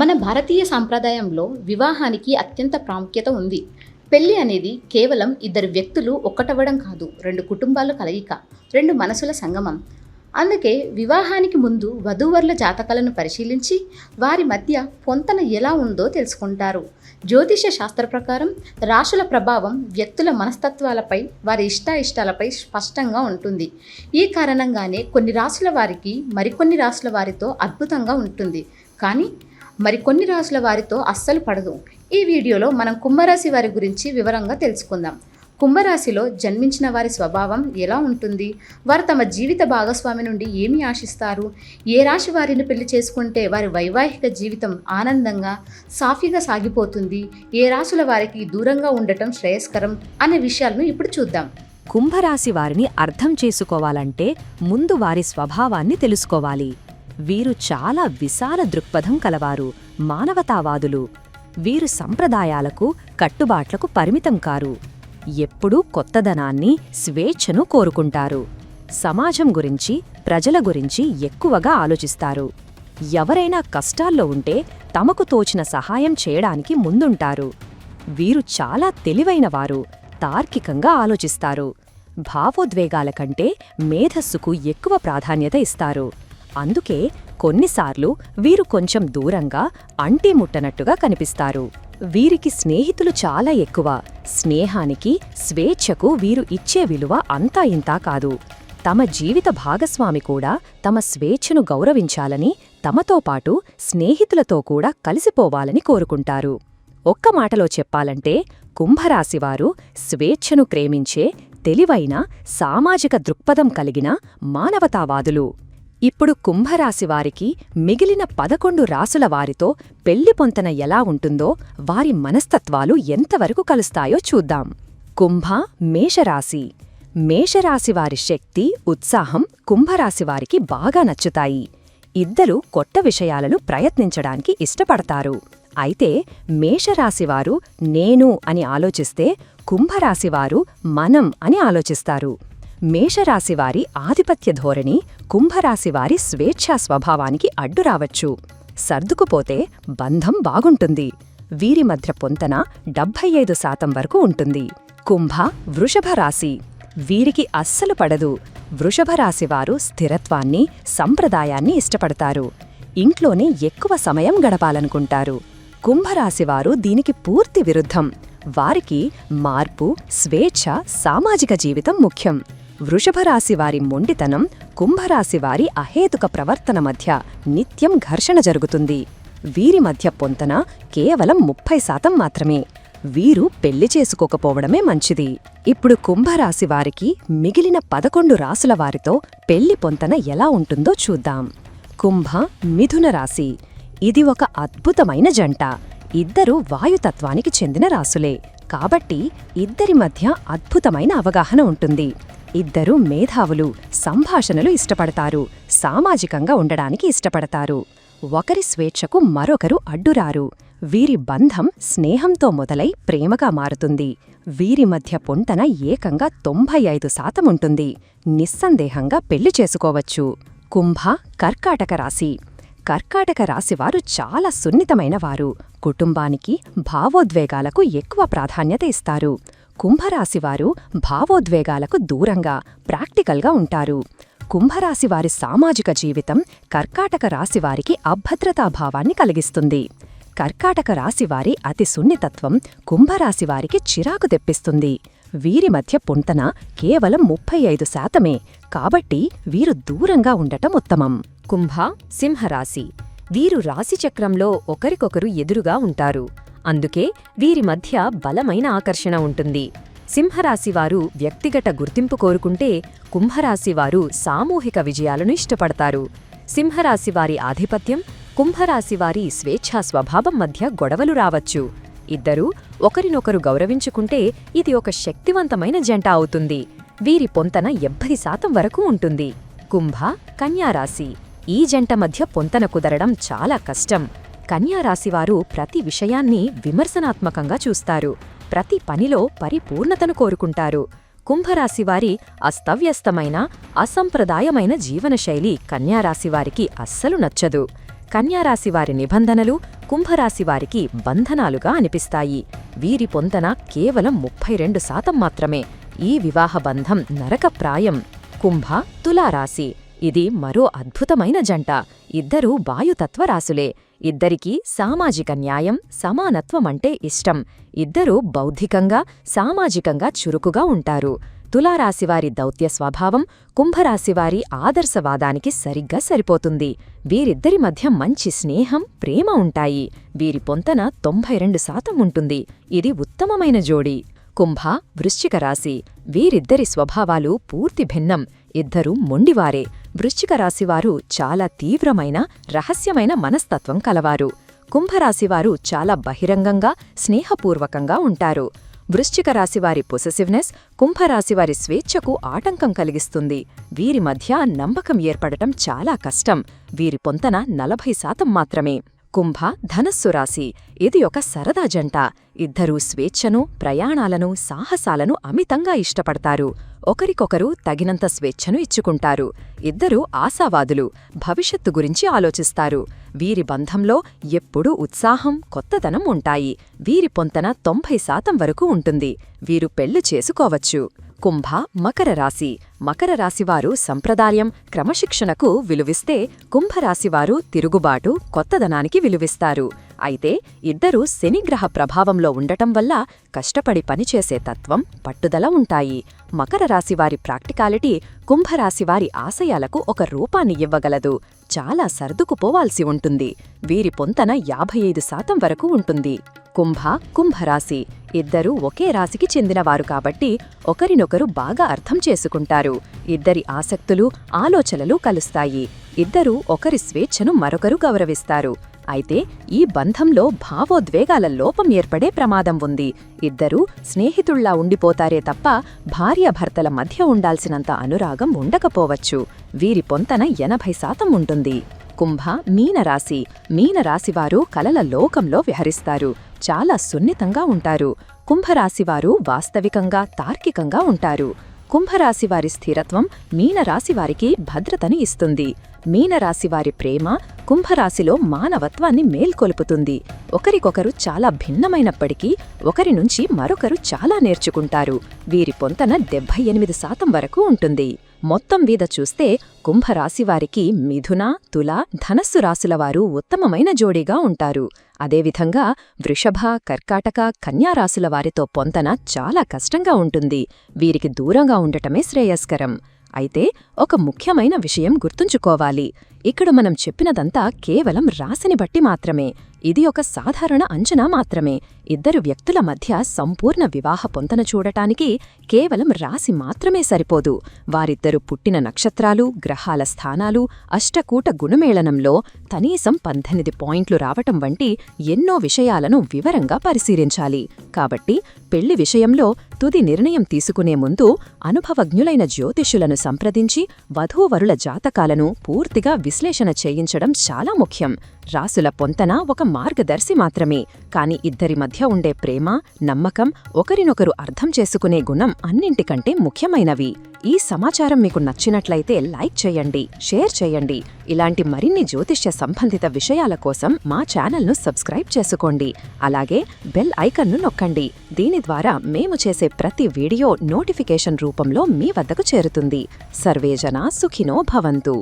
మన భారతీయ సాంప్రదాయంలో వివాహానికి అత్యంత ప్రాముఖ్యత ఉంది. పెళ్ళి అనేది కేవలం ఇద్దరు వ్యక్తులు ఒక్కటవ్వడం కాదు రెండు కుటుంబాల కలయిక రెండు మనసుల సంగమం. అందుకే వివాహానికి ముందు వధూవరుల జాతకాలను పరిశీలించి వారి మధ్య పొంతన ఎలా ఉందో తెలుసుకుంటారు. జ్యోతిష శాస్త్ర ప్రకారం రాశుల ప్రభావం వ్యక్తుల మనస్తత్వాలపై వారి ఇష్టాయిష్టాలపై స్పష్టంగా ఉంటుంది. ఈ కారణంగానే కొన్ని రాశుల వారికి మరికొన్ని రాశుల వారితో అద్భుతంగా ఉంటుంది. కానీ మరికొన్ని రాశుల వారితో అస్సలు పడదు. ఈ వీడియోలో మనం కుంభరాశి వారి గురించి వివరంగా తెలుసుకుందాం. కుంభరాశిలో జన్మించిన వారి స్వభావం ఎలా ఉంటుంది? వారు తమ జీవిత భాగస్వామి నుండి ఏమి ఆశిస్తారు? ఏ రాశి వారిని పెళ్ళి చేసుకుంటే వారి వైవాహిక జీవితం ఆనందంగా సాఫీగా సాగిపోతుంది? ఏ రాశుల వారికి దూరంగా ఉండటం శ్రేయస్కరం అనే విషయాలను ఇప్పుడు చూద్దాం. కుంభరాశి వారిని అర్థం చేసుకోవాలంటే ముందు వారి స్వభావాన్ని తెలుసుకోవాలి. వీరు చాలా విశాల దృక్పథం కలవారు మానవతావాదులు. వీరు సంప్రదాయాలకు కట్టుబాట్లకు పరిమితం కారు. ఎప్పుడూ కొత్తదనాన్ని స్వేచ్ఛను కోరుకుంటారు. సమాజం గురించి ప్రజల గురించి ఎక్కువగా ఆలోచిస్తారు. ఎవరైనా కష్టాల్లో ఉంటే తమకు తోచిన సహాయం చేయడానికి ముందుంటారు. వీరు చాలా తెలివైనవారు తార్కికంగా ఆలోచిస్తారు. భావోద్వేగాల కంటే మేధస్సుకు ఎక్కువ ప్రాధాన్యత ఇస్తారు. అందుకే కొన్నిసార్లు వీరు కొంచెం దూరంగా అంటిముట్టనట్టుగా కనిపిస్తారు. వీరికి స్నేహితులు చాలా ఎక్కువ. స్నేహానికి స్వేచ్ఛకు వీరు ఇచ్చే విలువ అంతా ఇంతా కాదు. తమ జీవిత భాగస్వామి కూడా తమ స్వేచ్ఛను గౌరవించాలని తమతో పాటు స్నేహితులతో కూడా కలిసిపోవాలని కోరుకుంటారు. ఒక్క మాటలో చెప్పాలంటే కుంభరాశివారు స్వేచ్ఛను ప్రేమించే తెలివైన సామాజిక దృక్పథం కలిగిన మానవతావాదులు. ఇప్పుడు కుంభరాశివారికి మిగిలిన పదకొండు రాసుల వారితో పెళ్ళి పొంతన ఎలా ఉంటుందో వారి మనస్తత్వాలు ఎంతవరకు కలుస్తాయో చూద్దాం. కుంభ మేషరాశి. మేషరాశివారి శక్తి ఉత్సాహం కుంభరాశివారికి బాగా నచ్చుతాయి. ఇద్దరు కొత్త విషయాలను ప్రయత్నించడానికి ఇష్టపడతారు. అయితే మేషరాశివారు నేను అని ఆలోచిస్తే కుంభరాశివారు మనం అని ఆలోచిస్తారు. మేషరాశివారి ఆధిపత్య ధోరణి కుంభరాశివారి స్వేచ్ఛా స్వభావానికి అడ్డురావచ్చు సర్దుకుపోతే బంధం బాగుంటుంది. వీరి మధ్య పొంతన డెబ్భై ఐదు శాతం వరకు ఉంటుంది. కుంభ వృషభ రాశి. వీరికి అస్సలు పడదు. వృషభ రాశివారు స్థిరత్వాన్ని సంప్రదాయాన్ని ఇష్టపడతారు. ఇంట్లోనే ఎక్కువ సమయం గడపాలనుకుంటారు. కుంభరాశివారు దీనికి పూర్తి విరుద్ధం. వారికి మార్పు స్వేచ్ఛ సామాజిక జీవితం ముఖ్యం. వృషభరాశివారి మొండితనం కుంభరాశివారి అహేతుక ప్రవర్తన మధ్య నిత్యం ఘర్షణ జరుగుతుంది. వీరి మధ్య పొంతన కేవలం ముప్పై శాతం మాత్రమే. వీరు పెళ్ళి చేసుకోకపోవడమే మంచిది. ఇప్పుడు కుంభరాశి వారికి మిగిలిన పదకొండు రాసుల వారితో పెళ్ళి పొంతన ఎలా ఉంటుందో చూద్దాం. కుంభ మిథున రాశి. ఇది ఒక అద్భుతమైన జంట. ఇద్దరు వాయుతత్వానికి చెందిన రాసులే కాబట్టి ఇద్దరి మధ్య అద్భుతమైన అవగాహన ఉంటుంది. ఇద్దరు మేధావులు సంభాషణలు ఇష్టపడతారు సామాజికంగా ఉండడానికి ఇష్టపడతారు. ఒకరి స్వేచ్ఛకు మరొకరు అడ్డురారు. వీరి బంధం స్నేహంతో మొదలై ప్రేమగా మారుతుంది. వీరి మధ్య పొంతన ఏకంగా తొంభై ఐదు శాతం ఉంటుంది. నిస్సందేహంగా పెళ్ళి చేసుకోవచ్చు. కుంభ కర్కాటక రాశి. కర్కాటక రాశివారు చాలా సున్నితమైనవారు కుటుంబానికి భావోద్వేగాలకు ఎక్కువ ప్రాధాన్యత ఇస్తారు. కుంభరాశివారు భావోద్వేగాలకు దూరంగా ప్రాక్టికల్గా ఉంటారు. కుంభరాశివారి సామాజిక జీవితం కర్కాటక రాశివారికి అభద్రతాభావాన్ని కలిగిస్తుంది. కర్కాటక రాశివారి అతి సున్నితత్వం కుంభరాశివారికి చిరాకు తెప్పిస్తుంది. వీరి మధ్య పుంతన కేవలం ముప్పై ఐదు శాతమే కాబట్టి వీరు దూరంగా ఉండటం ఉత్తమం. కుంభ సింహరాశి. వీరు రాశిచక్రంలో ఒకరికొకరు ఎదురుగా ఉంటారు. అందుకే వీరి మధ్య బలమైన ఆకర్షణ ఉంటుంది. సింహరాశివారు వ్యక్తిగత గుర్తింపు కోరుకుంటే కుంభరాశివారు సామూహిక విజయాలను ఇష్టపడతారు. సింహరాశివారి ఆధిపత్యం కుంభరాశివారి స్వేచ్ఛా స్వభావం మధ్య గొడవలు రావచ్చు. ఇద్దరూ ఒకరినొకరు గౌరవించుకుంటే ఇది ఒక శక్తివంతమైన జంట అవుతుంది. వీరి పొంతన ఎబ్బది శాతం వరకు ఉంటుంది. కుంభ కన్యారాశి ఈ జంట మధ్య పొంతన కుదరడం చాలా కష్టం. కన్యారాశివారు ప్రతి విషయాన్ని విమర్శనాత్మకంగా చూస్తారు. ప్రతి పనిలో పరిపూర్ణతను కోరుకుంటారు. కుంభరాశివారి అస్తవ్యస్తమైన అసంప్రదాయమైన జీవనశైలి కన్యారాశివారికి అస్సలు నచ్చదు. కన్యారాశివారి నిబంధనలు కుంభరాశివారికి బంధనాలుగా అనిపిస్తాయి. వీరి పొంతన కేవలం ముప్పై రెండు శాతం మాత్రమే. ఈ వివాహ బంధం నరకప్రాయం. కుంభ తులారాశి. ఇది మరో అద్భుతమైన జంట. ఇద్దరూ వాయుతత్వరాశులే. ఇద్దరికీ సామాజిక న్యాయం సమానత్వమంటే ఇష్టం. ఇద్దరూ బౌద్ధికంగా సామాజికంగా చురుకుగా ఉంటారు. తులారాశివారి దౌత్య స్వభావం కుంభరాశివారి ఆదర్శవాదానికి సరిగ్గా సరిపోతుంది. వీరిద్దరి మధ్య మంచి స్నేహం ప్రేమ ఉంటాయి. వీరి పొంతన తొంభై రెండు శాతం ఉంటుంది. ఇది ఉత్తమమైన జోడీ. కుంభ వృశ్చిక రాశి. వీరిద్దరి స్వభావాలు పూర్తి భిన్నం. ఇద్దరూ మొండివారే. వృశ్చిక రాశివారు చాలా తీవ్రమైన రహస్యమైన మనస్తత్వం కలవారు. కుంభరాశివారు చాలా బహిరంగంగా స్నేహపూర్వకంగా ఉంటారు. వృశ్చిక రాశివారి పొసెసివ్నెస్ కుంభరాశివారి స్వేచ్ఛకు ఆటంకం కలిగిస్తుంది. వీరి మధ్య నమ్మకం ఏర్పడటం చాలా కష్టం. వీరి పొంతన నలభై శాతం మాత్రమే. కుంభ ధనస్సు రాశి. ఇది ఒక సరదా జంట. ఇద్దరూ స్వేచ్ఛను ప్రయాణాలను సాహసాలను అమితంగా ఇష్టపడతారు. ఒకరికొకరు తగినంత స్వేచ్ఛను ఇచ్చుకుంటారు. ఇద్దరూ ఆశావాదులు భవిష్యత్తు గురించి ఆలోచిస్తారు. వీరి బంధంలో ఎప్పుడూ ఉత్సాహం కొత్తదనం ఉంటాయి. వీరి పొంతన తొంభై శాతం వరకు ఉంటుంది. వీరు పెళ్ళి చేసుకోవచ్చు. కుంభ మకర రాశి. మకర రాశివారు సంప్రదాయం క్రమశిక్షణకు విలువిస్తే కుంభరాశివారు తిరుగుబాటు కొత్తదనానికి విలువిస్తారు. అయితే ఇద్దరూ శనిగ్రహ ప్రభావంలో ఉండటం వల్ల కష్టపడి పనిచేసే తత్వం పట్టుదల ఉంటాయి. మకర రాశివారి ప్రాక్టికాలిటీ కుంభరాశివారి ఆశయాలకు ఒక రూపాన్ని ఇవ్వగలదు. చాలా సర్దుకుపోవాల్సి ఉంటుంది. వీరి పొంతన యాభై ఐదు శాతం వరకు ఉంటుంది. కుంభ కుంభరాశి ఇద్దరూ ఒకే రాశికి చెందినవారు కాబట్టి ఒకరినొకరు బాగా అర్థం చేసుకుంటారు. ఇద్దరి ఆసక్తులు ఆలోచనలు కలుస్తాయి. ఇద్దరూ ఒకరి స్వేచ్ఛను మరొకరు గౌరవిస్తారు. అయితే ఈ బంధంలో భావోద్వేగాల లోపం ఏర్పడే ప్రమాదం ఉంది. ఇద్దరూ స్నేహితుళ్ళా ఉండిపోతారే తప్ప భార్యాభర్తల మధ్య ఉండాల్సినంత అనురాగం ఉండకపోవచ్చు. వీరి పొంతన ఎనభై శాతం ఉంటుంది. కుంభ మీనరాశి. మీనరాశివారు కలల లోకంలో విహరిస్తారు. చాలా సున్నితంగా ఉంటారు. కుంభరాశివారు వాస్తవికంగా తార్కికంగా ఉంటారు. కుంభరాశివారి స్థిరత్వం మీనరాశివారికి భద్రతని ఇస్తుంది. మీనరాశి వారి ప్రేమ కుంభరాశిలో మానవత్వాన్ని మేల్కొలుపుతుంది. ఒకరికొకరు చాలా భిన్నమైనప్పటికీ ఒకరి నుంచి మరొకరు చాలా నేర్చుకుంటారు. వీరి పొంతన డెబ్బై ఎనిమిది శాతం వరకు ఉంటుంది. మొత్తం మీద చూస్తే కుంభరాశివారికి మిథున తుల ధనస్సు రాశులవారు ఉత్తమమైన జోడీగా ఉంటారు. అదేవిధంగా వృషభ కర్కాటక కన్యారాశుల వారితో పొంతన చాలా కష్టంగా ఉంటుంది. వీరికి దూరంగా ఉండటమే శ్రేయస్కరం. అయితే ఒక ముఖ్యమైన విషయం గుర్తుంచుకోవాలి. ఇక్కడ మనం చెప్పినదంతా కేవలం రాశిని బట్టి మాత్రమే. ఇది ఒక సాధారణ అంచనా మాత్రమే. ఇద్దరు వ్యక్తుల మధ్య సంపూర్ణ వివాహ పొంతన చూడటానికి కేవలం రాశి మాత్రమే సరిపోదు. వారిద్దరు పుట్టిన నక్షత్రాలు గ్రహాల స్థానాలు అష్టకూట గుణమేళనంలో కనీసం పంతొమ్మిది పాయింట్లు రావటం వంటి ఎన్నో విషయాలను వివరంగా పరిశీలించాలి. కాబట్టి పెళ్ళి విషయంలో తుది నిర్ణయం తీసుకునే ముందు అనుభవజ్ఞులైన జ్యోతిష్యులను సంప్రదించి వధూవరుల జాతకాలను పూర్తిగా విశ్లేషణ చేయించడం చాలా ముఖ్యం. రాసుల పొంతన ఒక మార్గదర్శి మాత్రమే. కాని ఇద్దరి మధ్య మధ్య ఉండే ప్రేమ నమ్మకం ఒకరినొకరు అర్థం చేసుకునే గుణం అన్నింటికంటే ముఖ్యమైనవి. ఈ సమాచారం మీకు నచ్చినట్లయితే లైక్ చేయండి షేర్ చేయండి. ఇలాంటి మరిన్ని జ్యోతిష్య సంబంధిత విషయాల కోసం మా ఛానల్ను సబ్స్క్రైబ్ చేసుకోండి. అలాగే బెల్ ఐకన్ను నొక్కండి. దీని ద్వారా మేము చేసే ప్రతి వీడియో నోటిఫికేషన్ రూపంలో మీ వద్దకు చేరుతుంది. సర్వేజన సుఖినో భవంతు.